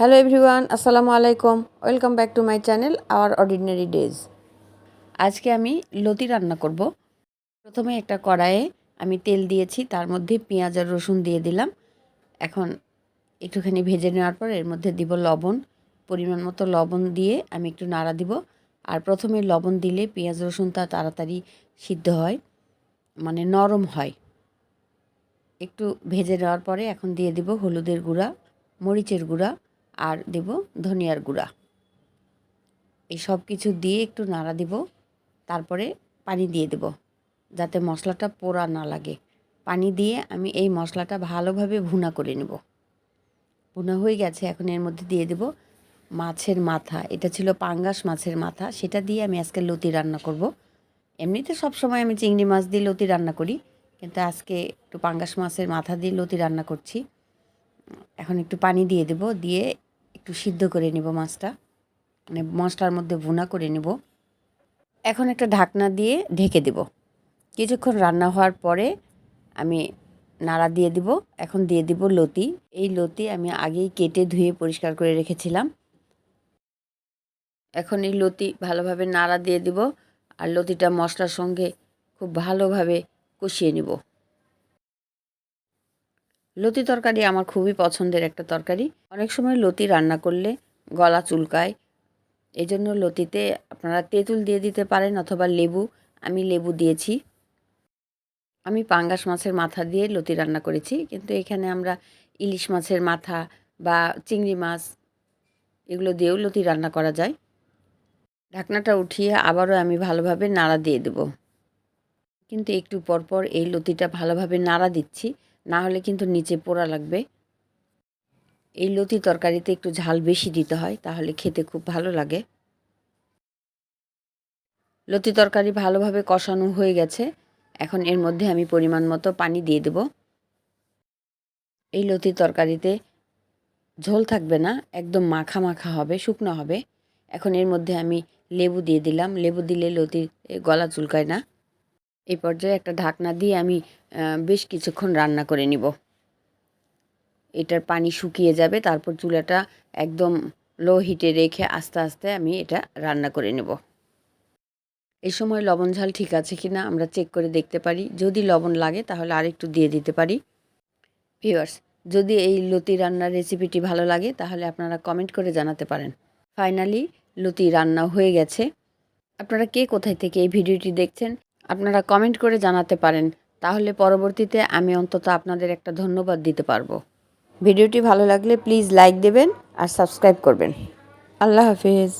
Hello everyone আসসালামু আলাইকুম welcome back to my channel our ordinary days আজকে আমি লতি রান্না করব। প্রথমে একটা কড়াইয়ে আমি তেল দিয়েছি, তার মধ্যে পেঁয়াজ আর রসুন দিয়ে দিলাম। এখন একটুখানি ভেজে নেওয়ার পর এর মধ্যে দিব লবণ। পরিমাণ মতো লবণ দিয়ে আমি একটু নাড়া দিব। আর প্রথমে লবণ দিলে পেঁয়াজ রসুনটা তাড়াতাড়ি সিদ্ধ হয় মানে নরম হয়। একটু ভেজে নেওয়ার পরে এখন দিয়ে দিব হলুদের গুঁড়া, মরিচের গুঁড়া আর দেব ধনিয়ার গুঁড়া। এই সব কিছু দিয়ে একটু নাড়া দিব, তারপরে পানি দিয়ে দেব, যাতে মশলাটা পোড়া না লাগে। পানি দিয়ে আমি এই মশলাটা ভালোভাবে ভুনা করে নেব। ভুনা হয়ে গেছে, এখন এর মধ্যে দিয়ে দেব মাছের মাথা। এটা ছিল পাঙ্গাস মাছের মাথা, সেটা দিয়ে আমি আজকে লতি রান্না করব। এমনিতে সব সময় আমি চিংড়ি মাছ দিয়ে লতি রান্না করি, কিন্তু আজকে একটু পাঙ্গাস মাছের মাথা দিয়ে লতি রান্না করছি। এখন একটু পানি দিয়ে দেব, দিয়ে একটু সিদ্ধ করে নেব মাছটা। মানে মশলার মধ্যে ভুনা করে নেব। এখন একটা ঢাকনা দিয়ে ঢেকে দেব। কিছুক্ষণ রান্না হওয়ার পরে আমি নাড়া দিয়ে দিব। এখন দিয়ে দিব লতি। এই লতি আমি আগেই কেটে ধুয়ে পরিষ্কার করে রেখেছিলাম। এখন এই লতি ভালোভাবে নাড়া দিয়ে দিব। আর লতিটা মশলার সঙ্গে খুব ভালোভাবে কষিয়ে নিব। লতি তরকারি আমার খুবই পছন্দের একটা তরকারি। অনেক সময় লতি রান্না করলে গলা চুলকায়। এই জন্য লতিতে আপনারা তেঁতুল দিয়ে দিতে পারেন অথবা লেবু। আমি লেবু দিয়েছি। আমি পাঙ্গাস মাছের মাথা দিয়ে লতি রান্না করেছি। কিন্তু এখানে আমরা ইলিশ মাছের মাথা বা চিংড়ি মাছ এগুলো দিয়েও লতি রান্না করা যায়। ঢাকনাটা উঠিয়ে আবারও আমি ভালোভাবে নাড়া দিয়ে দেব। কিন্তু একটু পরপর এই লতিটা ভালোভাবে নাড়া দিচ্ছি। না হলে কিন্তু নিচে পোড়া লাগবে। এই লতি তরকারিতে একটু ঝাল বেশি দিতে হয়, তাহলে খেতে খুব ভালো লাগে। লতি তরকারি ভালোভাবে কষানো হয়ে গেছে। এখন এর মধ্যে আমি পরিমাণ মতো পানি দিয়ে দেব। এই লতি তরকারিতে ঝোল থাকবে না, একদম মাখা মাখা হবে, শুকনো হবে। এখন এর মধ্যে আমি লেবু দিয়ে দিলাম। লেবু দিলে লতির গলা চুলকায় না। এই পর্যায়ে একটা ঢাকনা দিয়ে আমি বেশ কিছুক্ষণ রান্না করে নিব। এটার পানি শুকিয়ে যাবে, তারপর চুলাটা একদম লো হিটে রেখে আস্তে আস্তে আমি এটা রান্না করে নেব। এই সময় লবণ ঝাল ঠিক আছে কি না আমরা চেক করে দেখতে পারি। যদি লবণ লাগে তাহলে আরেকটু দিয়ে দিতে পারি। ভিউয়ার্স, যদি এই লতি রান্নার রেসিপিটি ভালো লাগে তাহলে আপনারা কমেন্ট করে জানাতে পারেন। ফাইনালি লতি রান্না হয়ে গেছে। আপনারা কে কোথায় থেকে এই ভিডিওটি দেখছেন আপনারা কমেন্ট করে জানাতে পারেন, তাহলে পরবর্তীতে আমি অন্তত আপনাদের একটা ধন্যবাদ দিতে পারব। ভিডিওটি ভালো লাগলে প্লিজ লাইক দেবেন আর সাবস্ক্রাইব করবেন। আল্লাহ হাফিজ।